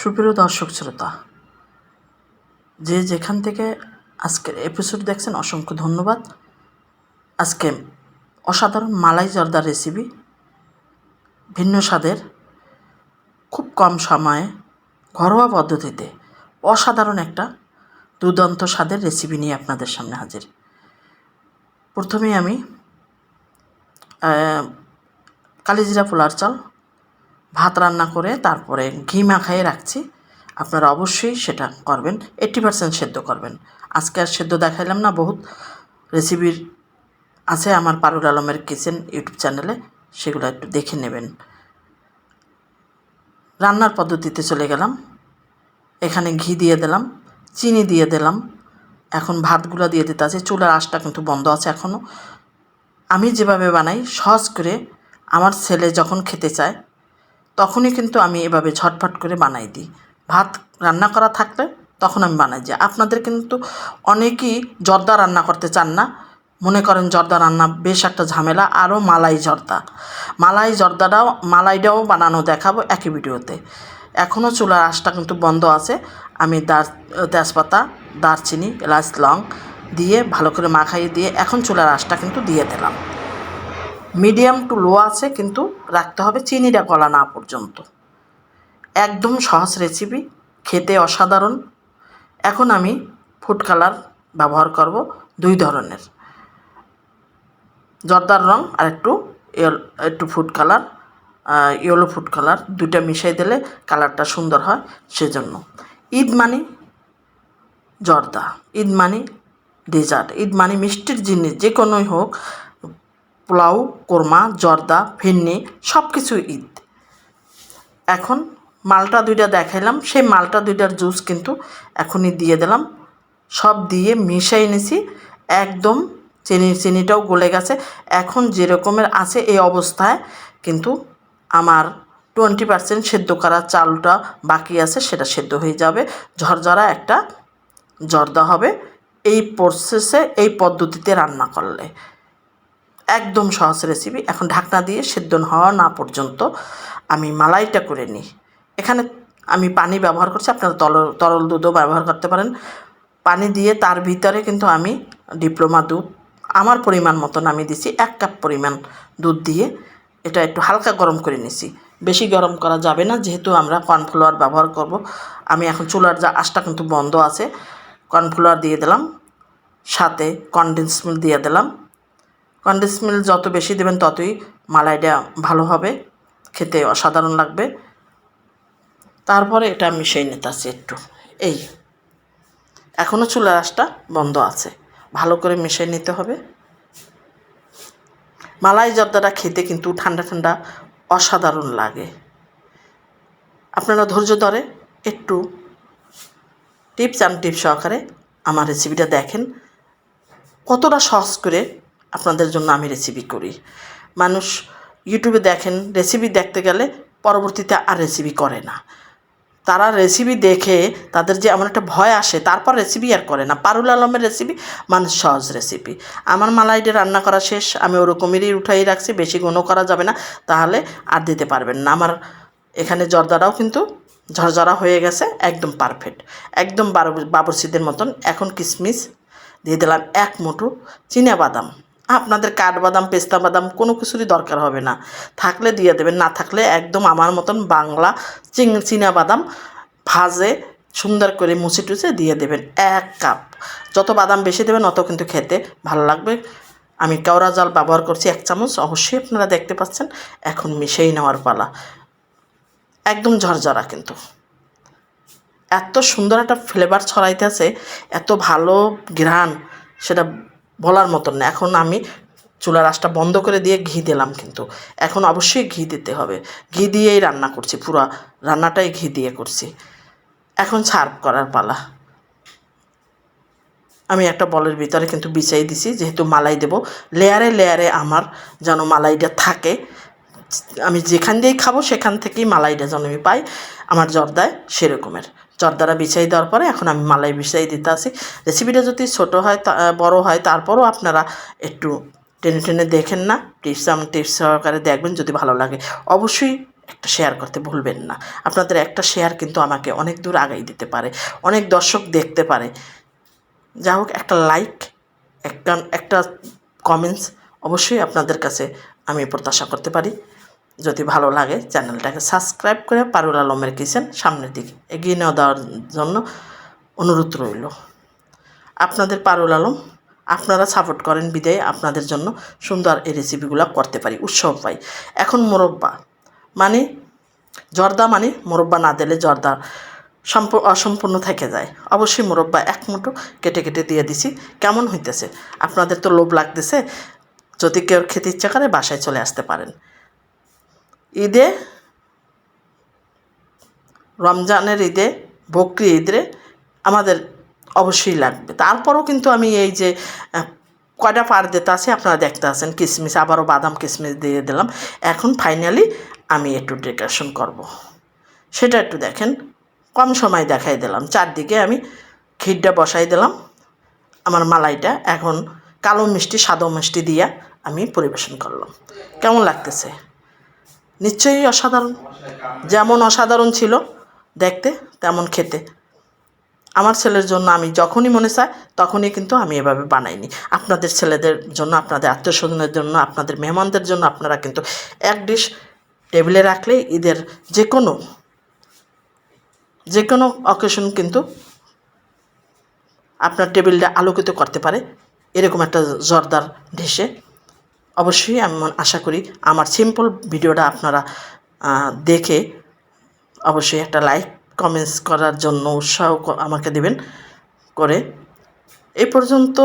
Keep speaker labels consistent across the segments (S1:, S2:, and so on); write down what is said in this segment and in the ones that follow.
S1: সুপ্রিয় দর্শক শ্রোতা, যে যেখান থেকে আজকের এপিসোড দেখছেন, অসংখ্য ধন্যবাদ। আজকে অসাধারণ মালাই জর্দার রেসিপি ভিন্ন স্বাদের, খুব কম সময়ে, ঘরোয়া পদ্ধতিতে অসাধারণ একটা দুর্দান্ত স্বাদের রেসিপি নিয়ে আপনাদের সামনে হাজির। প্রথমেই আমি কালিজিরা পোলার চাল ভাত রান্না করে তারপরে ঘি মাখাইয়ে রাখছি। আপনারা অবশ্যই সেটা করবেন এইট্টি পার্সেন্ট সেদ্ধ করবেন। আজকে আর সেদ্ধ দেখাইলাম না, বহুত রেসিপির আছে আমার পারুল আলমের কিচেন ইউটিউব চ্যানেলে, সেগুলো একটু দেখে নেবেন। রান্নার পদ্ধতিতে চলে গেলাম। এখানে ঘি দিয়ে দিলাম, চিনি দিয়ে দিলাম। এখন ভাতগুলো দিয়ে দিতে আছে, চুলার আঁশটা কিন্তু বন্ধ আছে এখনও আমি যেভাবে বানাই, সহজ করে আমার ছেলে যখন খেতে চায় তখনই কিন্তু আমি এভাবে ঝটফট করে বানাই দিই। ভাত রান্না করা থাকলে তখন আমি বানাই যাই আপনাদের কিন্তু অনেকেই জর্দা রান্না করতে চান না। মনে করেন জর্দা রান্না বেশ একটা ঝামেলা, আরও মালাই জর্দা। মালাই জর্দাটাও, মালাইটাও বানানো দেখাবো একই ভিডিওতে। এখনও চুলার আঁশটা কিন্তু বন্ধ আছে। আমি দার, তেজপাতা, দারচিনি, এলাচ, লং দিয়ে ভালো করে মাখাইয়ে দিয়ে এখন চুলার আঁশটা কিন্তু দিয়ে দিলাম। মিডিয়াম টু লো আছে, কিন্তু রাখতে হবে চিনিটা গলা না পর্যন্ত। একদম সহজ রেসিপি খেতে অসাধারণ। এখন আমি ফুড কালার ব্যবহার করব দুই ধরনের। জর্দার রং আর একটু একটু food colour yellow food colour দুইটা মিশাই দিলে কালারটা সুন্দর হয় সেজন্য। ঈদ মানে জর্দা ঈদ মানে ডেজার্ট ঈদ মানে মিষ্টির জিনিস যে কোনোই হোক পোলাও, কোরমা, জর্দা ফিন্নি সব কিছু ঈদ। এখন মালটা দুইটা দেখাইলাম। সেই মালটা দুইটার জুস কিন্তু এখনই দিয়ে দিলাম। সব দিয়ে মিশাই নিছি। একদম চিনি, চিনিটাও গলে গেছে। এখন যেরকমের আছে এই অবস্থায় কিন্তু আমার টোয়েন্টি পার্সেন্ট সেদ্ধ করা চালটা বাকি আছে, সেটা সেদ্ধ হয়ে যাবে। ঝরঝরা একটা জর্দা হবে। এই প্রসেসে এই পদ্ধতিতে রান্না করলে। একদম সহজ রেসিপি এখন ঢাকনা দিয়ে সেদ্ধ হওয়া না পর্যন্ত আমি মালাইটা করে নিই। এখানে আমি পানি ব্যবহার করছি, আপনারা তরল তরল দুধও ব্যবহার করতে পারেন। পানি দিয়ে তার ভিতরে কিন্তু আমি ডিপ্লোমা দুধ, আমার পরিমাণ মতন আমি দিছি এক কাপ পরিমাণ দুধ দিয়ে। এটা একটু হালকা গরম করে নিছি। বেশি গরম করা যাবে না, যেহেতু আমরা কর্নফ্লাওয়ার ব্যবহার করব। আমি এখন চুলার যা আশটা কিন্তু বন্ধ আছে, কর্নফ্লাওয়ার দিয়ে দিলাম, সাথে কনডেন্স মিল্ক দিয়ে দিলাম। কন্ডেন্স মিল্ক যত বেশি দেবেন ততই মালাইটা ভালো হবে, খেতে অসাধারণ লাগবে। তারপরে এটা মিশিয়ে নিতেছি একটু। এই এখনও চুলার আঁশটা বন্ধ আছে, ভালো করে মিশিয়ে নিতে হবে। মালাই জর্দাটা খেতে কিন্তু ঠান্ডা ঠান্ডা অসাধারণ লাগে। আপনারা ধৈর্য ধরে একটু টিপস অ্যান্ড টিপস সহকারে আমার রেসিপিটা দেখেন। কতটা সহজ করে আপনাদের জন্য আমি রেসিপি করি। মানুষ ইউটিউবে দেখেন রেসিপি দেখতে গেলে পরবর্তীতে আর রেসিপি করে না। তারা রেসিপি দেখে তাদের যে এমন একটা ভয় আসে, তারপর রেসিপি আর করে না। পারুল আলমের রেসিপি মানুষ সহজ রেসিপি আমার মালাইডে রান্না করা শেষ, আমি ওরকমেরই উঠাই রাখছি, বেশি গুণও করা যাবে না, তাহলে আর দিতে পারবেন না। আমার এখানে জর্দারাও কিন্তু ঝরঝরা হয়ে গেছে, একদম পারফেক্ট একদম বারো- বাবরসিদের মতন। এখন কিশমিশ দিয়ে দিলাম এক মুঠো বাদাম আপনাদের কাঠবাদাম পেস্তা বাদাম কোনো কিছুরই দরকার হবে না। থাকলে দিয়ে দেবেন, না থাকলে একদম আমার মতন বাংলা চিং চীনা বাদাম ভাজে সুন্দর করে মুছে টুচে দিয়ে দেবেন এক কাপ। যত বাদাম বেশি দেবেন, অত কিন্তু খেতে ভালো লাগবে। আমি কেওড়া জল ব্যবহার করছি এক চামচ, অবশ্যই আপনারা দেখতে পাচ্ছেন, এখন মিশেই নেওয়ার পালা। একদম ঝরঝরা কিন্তু। এত সুন্দর একটা ফ্লেভার ছড়াইতেছে, এত ভালো ঘ্রাণ, সেটা বলার মতন না। এখন আমি চুলার আঁচটা বন্ধ করে দিয়ে ঘি দিলাম কিন্তু। এখন অবশ্যই ঘি দিতে হবে। ঘি দিয়েই রান্না করছি, পুরো রান্নাটাই ঘি দিয়ে করছি। এখন সার্ভ করার পালা। আমি একটা বলের ভিতরে কিন্তু বিছাই দিছি, যেহেতু মালাই দেব। লেয়ারে লেয়ারে আমার যেন মালাইটা থাকে। আমি যেখান দিয়েই খাব, সেখান থেকেই মালাইটা যেন আমি পাই। আমার জর্দায় সেরকমের। জর্দারা বিছাই দেওয়ার পরে এখন আমি মালাই বিছাই দিতে আসি রেসিপিটা যদি ছোট হয় বড় হয় তারপরও আপনারা একটু টেনে টেনে দেখেন না। টিপস আম, টিপস সহকারে দেখবেন যদি ভালো লাগে। অবশ্যই একটা শেয়ার করতে ভুলবেন না। আপনাদের একটা শেয়ার কিন্তু আমাকে অনেক দূর আগাই দিতে পারে। অনেক দর্শক দেখতে পারে। যা হোক, একটা লাইক একটা একটা কমেন্টস অবশ্যই আপনাদের কাছে আমি প্রত্যাশা করতে পারি। যদি ভালো লাগে চ্যানেলটাকে সাবস্ক্রাইব করে পারুল আলমের কিচেন সামনের দিকে এগিয়ে নেওয়া দেওয়ার জন্য অনুরোধ রইল। আপনাদের পারুল আলম, আপনারা সাপোর্ট করেন বিদায় আপনাদের জন্য সুন্দর এই রেসিপিগুলো করতে পারি, উৎসব পাই। এখন মোরব্বা মানে জর্দা মানে মোরব্বা না দিলে জর্দা সম্প, অসম্পূর্ণ থেকে যায়। অবশ্যই মোরব্বা এক মুঠো কেটে কেটে দিয়ে দিছি, কেমন হইতেছে? আপনাদের তো লোভ লাগতেছে, যদি কেউ খেতে ইচ্ছা করে বাসায় চলে আসতে পারেন। ঈদে, রমজানের ঈদে, বকরি ঈদে আমাদের অবশ্যই লাগবে। তারপরও কিন্তু আমি এই যে কয়টা পার দিতে আছে আপনারা দেখতে আছেন। কিশমিশ আবারও বাদাম কিশমিশ দিয়ে দিলাম। এখন ফাইনালি আমি একটু ডেকোরেশন করব। সেটা একটু দেখেন, কম সময় দেখাই দিলাম। চারদিকে আমি ক্ষীরটা বসাই দিলাম। আমার মালাইটা এখন কালো মিষ্টি, সাদা মিষ্টি দিয়া আমি পরিবেশন করলাম। কেমন লাগতেছে? নিশ্চয়ই অসাধারণ। যেমন অসাধারণ ছিল দেখতে, তেমন খেতে। আমার ছেলের জন্য আমি যখনই মনে চাই তখনই কিন্তু আমি এভাবে বানাইনি। আপনাদের ছেলেদের জন্য, আপনাদের আত্মীয় স্বজনের জন্য, আপনাদের মেহমানদের জন্য আপনারা কিন্তু এক ডিশ টেবিলে রাখলে ঈদের যে কোনো যে কোনো অকেশন কিন্তু আপনার টেবিলটা আলোকিত করতে পারে। এরকম একটা জর্দার ঢেসে অবশ্যই আমি আশা করি আমার সিম্পল ভিডিওটা আপনারা দেখে অবশ্যই একটা লাইক কমেন্টস করার জন্য উৎসাহ আমাকে দেবেন করে। এই পর্যন্ত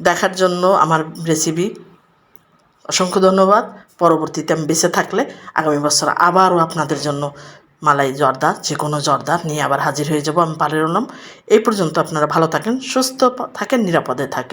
S1: দেখার জন্য আমার রেসিপি অসংখ্য ধন্যবাদ। পরবর্তীতে আমি বেঁচে থাকলে আগামী বছর আবারও আপনাদের জন্য মালাই জর্দা যে কোনো জর্দা নিয়ে আবার হাজির হয়ে যাব, আমি পারের নাম এই পর্যন্ত আপনারা ভালো থাকেন, সুস্থ থাকেন, নিরাপদে থাকেন।